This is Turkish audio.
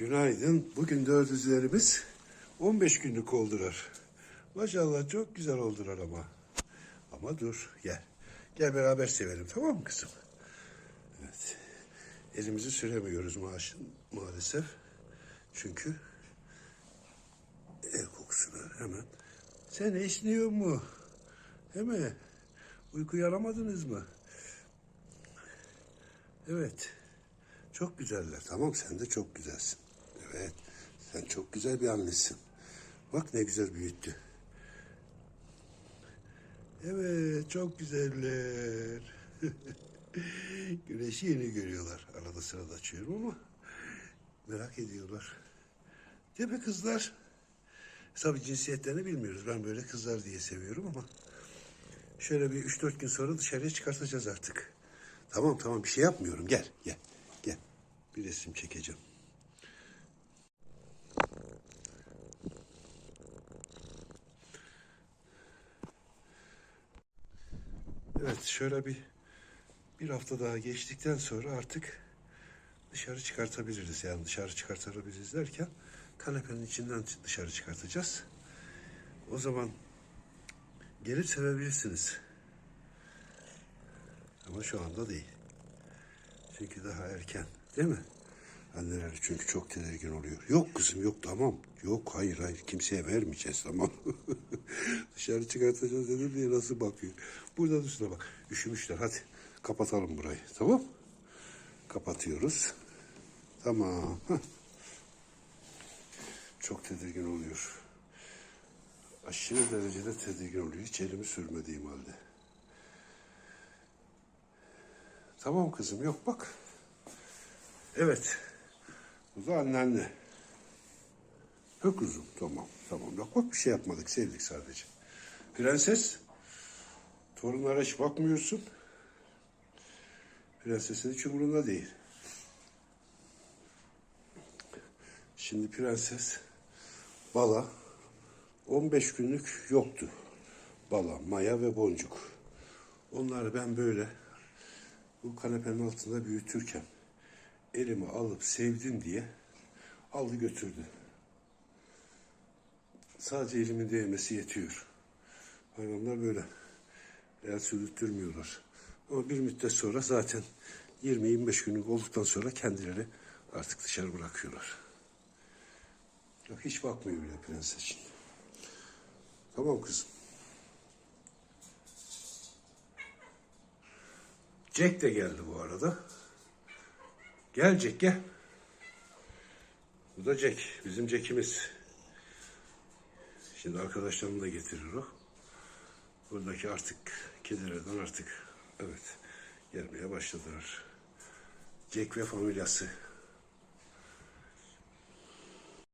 Günaydın. Bugün dördüzlerimiz 15 günlük oldular. Maşallah çok güzel oldular ama. Ama dur gel. Gel beraber sevelim tamam mı kızım? Evet. Elimizi süremiyoruz maaşın maalesef. Çünkü el kokusunu hemen. Sen esniyor mu? Değil mi? Uyku yaramadınız mı? Evet. Çok güzeller. Tamam sen de çok güzelsin. Evet. Sen çok güzel bir annesin. Bak ne güzel büyüttü. Evet çok güzeller. Güneşi yeni görüyorlar. Arada sırada açıyorum ama merak ediyorlar. Değil mi kızlar? Tabii cinsiyetlerini bilmiyoruz. Ben böyle kızlar diye seviyorum ama şöyle bir üç dört gün sonra dışarıya çıkartacağız artık. Tamam tamam bir şey yapmıyorum. Gel gel gel. Bir resim çekeceğim. Evet şöyle bir bir hafta daha geçtikten sonra artık dışarı çıkartabiliriz. Yani dışarı çıkartabiliriz derken kanepenin içinden dışarı çıkartacağız. O zaman gelip sevebilirsiniz. Ama şu anda değil. Çünkü daha erken. Değil mi? Anneler çünkü çok tedirgin oluyor. Yok kızım yok tamam. Yok hayır hayır kimseye vermeyeceğiz tamam. Dışarı çıkartacağız dedim diye nasıl bakıyor. Burada üstüne bak. Üşümüşler hadi kapatalım burayı tamam. Kapatıyoruz. Tamam. Çok tedirgin oluyor. Aşırı derecede tedirgin oluyor. Hiç elimi sürmediğim halde. Tamam kızım yok bak. Evet. Da annenle. Ha kuzum tamam tamam. Yok bak bir şey yapmadık sevdik sadece. Prenses. Torunlara hiç bakmıyorsun. Prensesin hiç umurunda değil. Şimdi prenses Bala 15 günlük yoktu. Bala, Maya ve Boncuk. Onları ben böyle bu kanepenin altında büyütürken elime alıp sevdim diye aldı götürdü. Sadece elimin değmesi yetiyor. Hayvanlar böyle. El sürüttürmüyorlar. Ama bir müddet sonra zaten 20-25 günlük olduktan sonra kendileri artık dışarı bırakıyorlar. Yok hiç bakmıyor bile prenses için. Tamam kızım. Jack de geldi bu arada. Gel Jack gel. Bu da Jack. Bizim Jack'imiz. Şimdi arkadaşlarını da getirir o. Buradaki artık kedilerden artık evet gelmeye başladılar. Jack ve familyası.